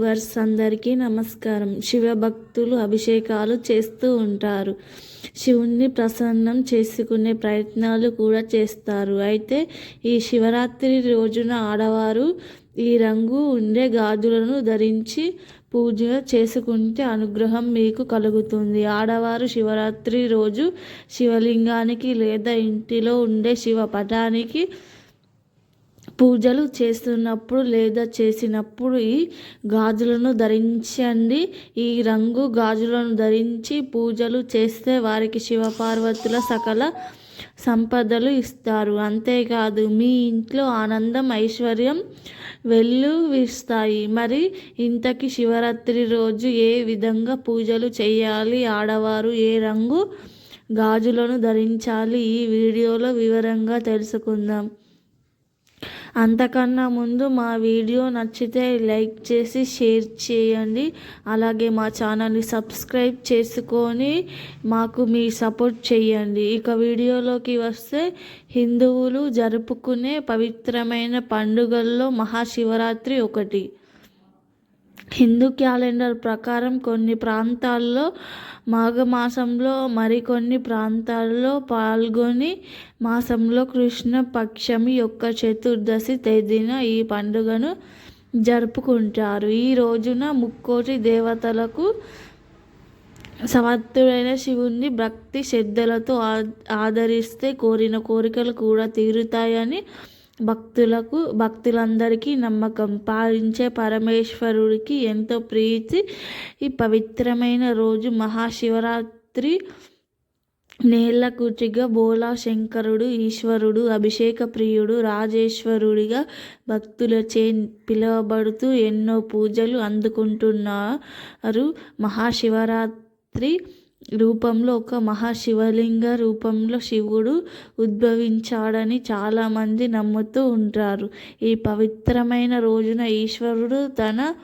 Verse అందరికీ నమస్కారం. శివభక్తులు అభిషేకాలు చేస్తూ ఉంటారు. శివుణ్ణి ప్రసన్నం చేసుకునే ప్రయత్నాలు కూడా చేస్తారు. అయితే ఈ శివరాత్రి రోజున ఆడవారు ఈ రంగు ఉండే గాజులను ధరించి పూజ చేసుకుంటే అనుగ్రహం మీకు కలుగుతుంది. ఆడవారు శివరాత్రి రోజు శివలింగానికి లేదా ఇంటిలో ఉండే శివ పటానికి పూజలు చేస్తున్నప్పుడు లేదా చేసినప్పుడు ఈ గాజులను ధరించండి. ఈ రంగు గాజులను ధరించి పూజలు చేస్తే వారికి శివపార్వతుల సకల సంపదలు ఇస్తారు. అంతేకాదు మీ ఇంట్లో ఆనందం ఐశ్వర్యం వెల్లువిస్తాయి. మరి ఇంతకి శివరాత్రి రోజు ఏ విధంగా పూజలు చేయాలి? ఆడవారు ఏ రంగు గాజులను ధరించాలి? ఈ వీడియోలో వివరంగా తెలుసుకుందాం. అంతకన్నా ముందు మా వీడియో నచ్చితే లైక్ చేసి షేర్ చేయండి. అలాగే మా ఛానల్ని సబ్స్క్రైబ్ చేసుకొని మాకు మీ సపోర్ట్ చేయండి. ఇక వీడియోలోకి వస్తే హిందువులు జరుపుకునే పవిత్రమైన పండుగల్లో మహాశివరాత్రి ఒకటి. హిందూ క్యాలెండర్ ప్రకారం కొన్ని ప్రాంతాల్లో మాఘమాసంలో మరికొన్ని ప్రాంతాల్లో పాల్గొని మాసంలో కృష్ణ పక్షమి యొక్క చతుర్దశి తేదీన ఈ పండుగను జరుపుకుంటారు. ఈ రోజున ముక్కోటి దేవతలకు సమర్థుడైన శివుణ్ణి భక్తి శ్రద్ధలతో ఆదరిస్తే కోరిన కోరికలు కూడా తీరుతాయని భక్తులకు భక్తులందరికీ నమ్మకం పాలించే పరమేశ్వరుడికి ఎంతో ప్రీతి. ఈ పవిత్రమైన రోజు మహాశివరాత్రి. నేల కూచిగా బోలా శంకరుడు ఈశ్వరుడు అభిషేక ప్రియుడు రాజేశ్వరుడిగా భక్తులచే పిలువబడుతూ ఎన్నో పూజలు అందుకుంటున్నారు. మహాశివరాత్రి రూపంలో ఒక మహాశివలింగ రూపంలో శివుడు ఉద్భవించాడని చాలామంది నమ్ముతూ ఉంటారు. ఈ పవిత్రమైన రోజున ఈశ్వరుడు తన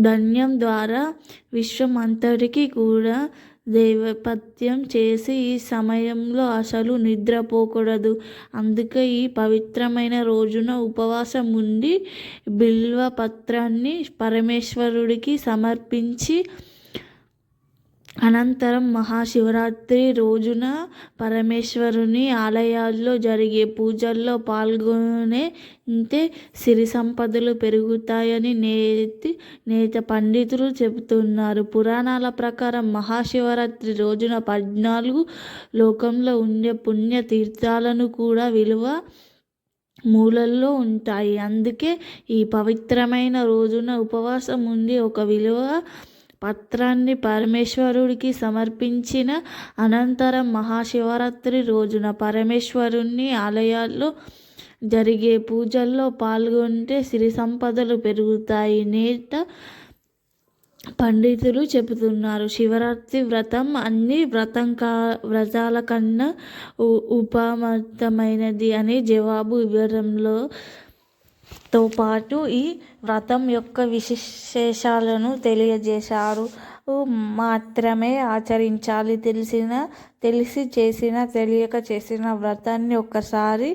ధన్యం ద్వారా విశ్వం అంతటికి కూడా దేవపత్యం చేసి ఈ సమయంలో అసలు నిద్రపోకూడదు. అందుకే ఈ పవిత్రమైన రోజున ఉపవాసం ఉండి బిల్వ పత్రాన్ని పరమేశ్వరుడికి సమర్పించి అనంతరం మహాశివరాత్రి రోజున పరమేశ్వరుని ఆలయాల్లో జరిగే పూజల్లో పాల్గొనే ఇంతే సిరి సంపదలు పెరుగుతాయని నేతి నేత పండితులు చెబుతున్నారు. పురాణాల ప్రకారం మహాశివరాత్రి రోజున పద్నాలుగు లోకంలో ఉండే పుణ్య తీర్థాలను కూడా విలువ మూలల్లో ఉంటాయి. అందుకే ఈ పవిత్రమైన రోజున ఉపవాసం ఉండి ఒక విలువ పత్రాన్ని పరమేశ్వరుడికి సమర్పించిన అనంతరం మహాశివరాత్రి రోజున పరమేశ్వరుణ్ణి ఆలయాల్లో జరిగే పూజల్లో పాల్గొంటే సిరి సంపదలు పెరుగుతాయి నేట పండితులు చెబుతున్నారు. శివరాత్రి వ్రతం అన్ని వ్రతం కా వ్రతాల కన్నా ఉపమతమైనది అనే జవాబు ఇవ్వడంలో తో పాటు ఈ వ్రతం యొక్క విశేషాలను తెలియజేశారు. మాత్రమే ఆచరించాలి. తెలిసిన తెలిసి చేసిన తెలియక చేసిన వ్రతాన్ని ఒక్కసారి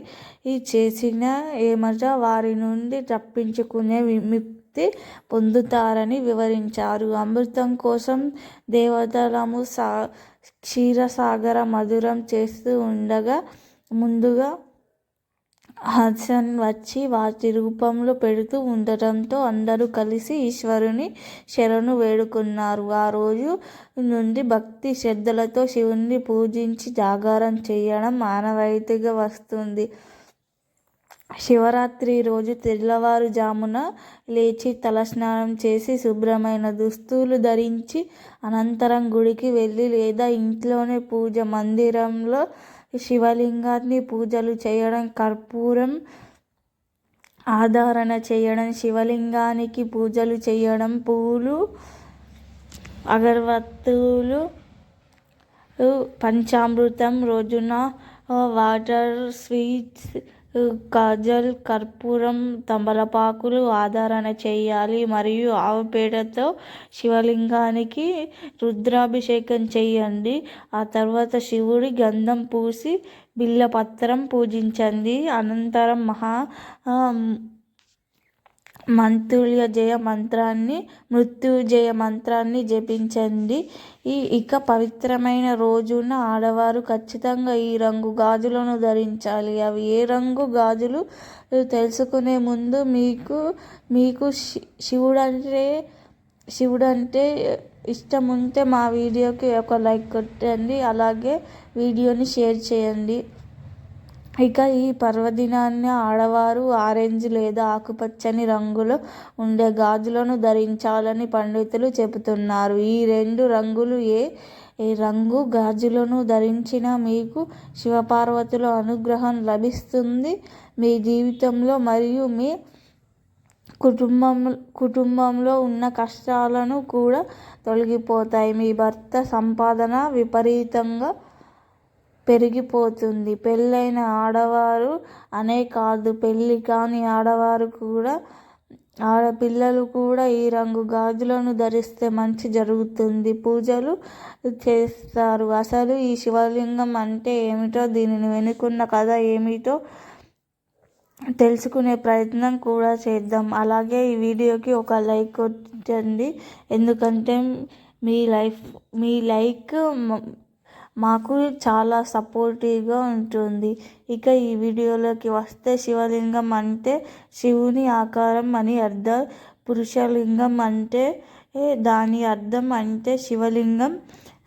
చేసిన ఏమట వారి నుండి తప్పించుకునే విముక్తి పొందుతారని వివరించారు. అమృతం కోసం దేవతలము సా క్షీరసాగర మధురం చేస్తూ ఉండగా ముందుగా హసన్ వచ్చి వాటి రూపంలో పెడుతూ ఉండటంతో అందరూ కలిసి ఈశ్వరుని శరణు వేడుకున్నారు. ఆ రోజు నుండి భక్తి శ్రద్ధలతో శివుణ్ణి పూజించి జాగారం చేయడం ఆనవాయితీగా వస్తుంది. శివరాత్రి రోజు తెల్లవారుజామున లేచి తలస్నానం చేసి శుభ్రమైన దుస్తులు ధరించి అనంతరం గుడికి వెళ్ళి లేదా ఇంట్లోనే పూజ మందిరంలో శివలింగాన్ని పూజలు చేయడం కర్పూరం ఆధారణ చేయడం శివలింగానికి పూజలు చేయడం పూలు అగరవత్తులు పంచామృతం రోజున వాటర్ స్వీట్స్ కాజల్ కర్పూరం తమలపాకులు ఆధారణ చేయాలి. మరియు ఆవు పేడతో శివలింగానికి రుద్రాభిషేకం చేయండి. ఆ తర్వాత శివుడి గంధం పూసి బిల్లపత్రం పూజించండి. అనంతరం మహా మంతుల్యజయ మంత్రాన్ని మృత్యుజయ మంత్రాన్ని జపించండి. ఈ ఇక పవిత్రమైన రోజున ఆడవారు ఖచ్చితంగా ఈ రంగు గాజులను ధరించాలి. అవి ఏ రంగు గాజులు తెలుసుకునే ముందు మీకు మీకు శి శివుడంటే శివుడంటే ఇష్టం ఉంటే మా వీడియోకి ఒక లైక్ కొట్టండి. అలాగే వీడియోని షేర్ చేయండి. ఇక ఈ పర్వదినాన్ని ఆడవారు ఆరెంజ్ లేదా ఆకుపచ్చని రంగులో ఉండే గాజులను ధరించాలని పండితులు చెబుతున్నారు. ఈ రెండు రంగులు ఏ ఏ రంగు గాజులను ధరించిన మీకు శివపార్వతుల అనుగ్రహం లభిస్తుంది. మీ జీవితంలో మరియు మీ కుటుంబం కుటుంబంలో ఉన్న కష్టాలను కూడా తొలగిపోతాయి. మీ భర్త సంపాదన విపరీతంగా పెరిగిపోతుంది. పెళ్ళైన ఆడవారు అనే కాదు పెళ్ళి కాని ఆడవారు కూడా ఆడపిల్లలు కూడా ఈ రంగు గాజులను ధరిస్తే మంచి జరుగుతుంది. పూజలు చేస్తారు. అసలు ఈ శివలింగం అంటే ఏమిటో దీనిని వెనుకున్న కథ ఏమిటో తెలుసుకునే ప్రయత్నం కూడా చేద్దాం. అలాగే ఈ వీడియోకి ఒక లైక్ కొట్టండి. ఎందుకంటే మీ లైఫ్ మీ లైక్ మాకు చాలా సపోర్టివ్గా ఉంటుంది. ఇక ఈ వీడియోలోకి వస్తే శివలింగం అంటే శివుని ఆకారం అని అర్థం. పురుషలింగం అంటే దాని అర్థం అంటే శివలింగం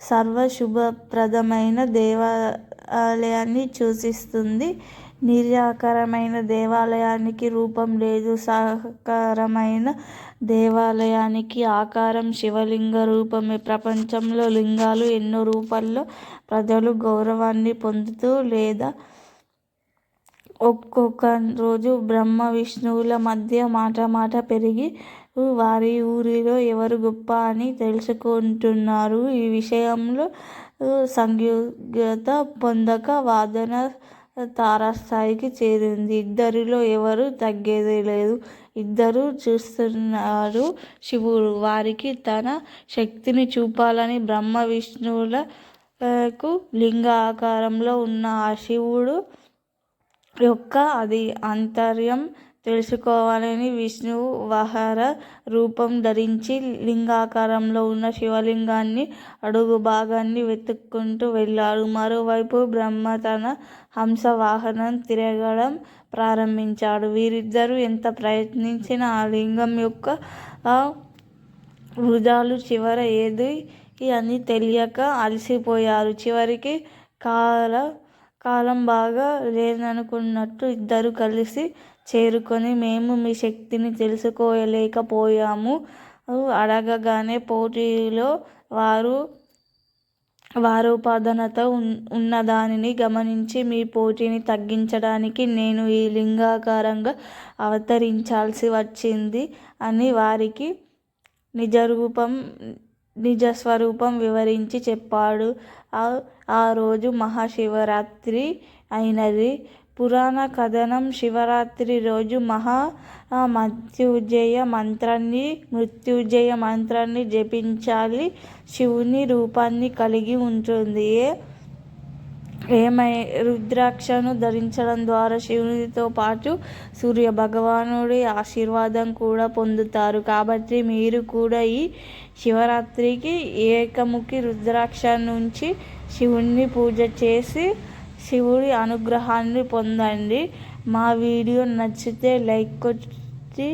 సర్వశుభప్రదమైన దేవాలయాన్ని సూచిస్తుంది. నిరాకారమైన దేవాలయానికి రూపం లేదు. సాకారమైన దేవాలయానికి ఆకారం శివలింగ రూపమే. ప్రపంచంలో లింగాలు ఎన్నో రూపాల్లో ప్రజలు గౌరవాన్ని పొందుతూ లేదా ఒక్కొక్క రోజు బ్రహ్మ విష్ణువుల మధ్య మాట మాట పెరిగి వారి ఊరిలో ఎవరు గొప్ప అని తెలుసుకుంటున్నారు. ఈ విషయంలో సంయోగ్యత పొందక వాదన తారాస్థాయికి చేరింది. ఇద్దరిలో ఎవరు తగ్గేది లేదు. ఇద్దరు చూస్తున్నారు శివుడు. వారికి తన శక్తిని చూపాలని బ్రహ్మ విష్ణువులకు లింగ ఆకారంలో ఉన్న ఆ శివుడు యొక్క అది అంతర్యం తెలుసుకోవాలని విష్ణువు వహర రూపం ధరించి లింగాకారంలో ఉన్న శివలింగాన్ని అడుగు భాగాన్ని వెతుక్కుంటూ వెళ్ళాడు. మరోవైపు బ్రహ్మ తన హంస వాహనం తిరగడం ప్రారంభించాడు. వీరిద్దరూ ఎంత ప్రయత్నించినా ఆ లింగం యొక్క వృధాలు చివర ఏది అని తెలియక అలసిపోయారు. చివరికి కాల కాలం బాగా లేదనుకున్నట్టు ఇద్దరు కలిసి చేరుకొని మేము మీ శక్తిని తెలుసుకోలేకపోయాము. అడగగానే పోటీలో వారు వారోపాదనతో ఉన్నదానిని గమనించి మీ పోటీని తగ్గించడానికి నేను ఈ లింగాకారంగా అవతరించాల్సి వచ్చింది అని వారికి నిజరూపం నిజస్వరూపం వివరించి చెప్పాడు. ఆ రోజు మహాశివరాత్రి అయినది. పురాణ కథనం శివరాత్రి రోజు మహా మృత్యుజయ మంత్రాన్ని మృత్యుజయ మంత్రాన్ని జపించాలి. శివుని రూపాన్ని కలిగి ఉంటుంది. ఏమై రుద్రాక్షను ధరించడం ద్వారా శివునితో పాటు సూర్య భగవానుడి ఆశీర్వాదం కూడా పొందుతారు. కాబట్టి మీరు కూడా ఈ శివరాత్రికి ఏకముఖి రుద్రాక్ష నుంచి శివుణ్ణి పూజ చేసి శివుడి అనుగ్రహాన్ని పొందండి. మా వీడియో నచ్చితే లైక్ కొట్టి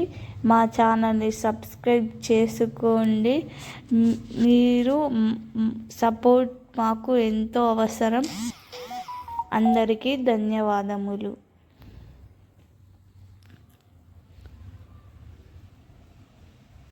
మా ఛానల్ని సబ్స్క్రైబ్ చేసుకోండి. మీరు సపోర్ట్ మాకు ఎంతో అవసరం. అందరికీ ధన్యవాదములు.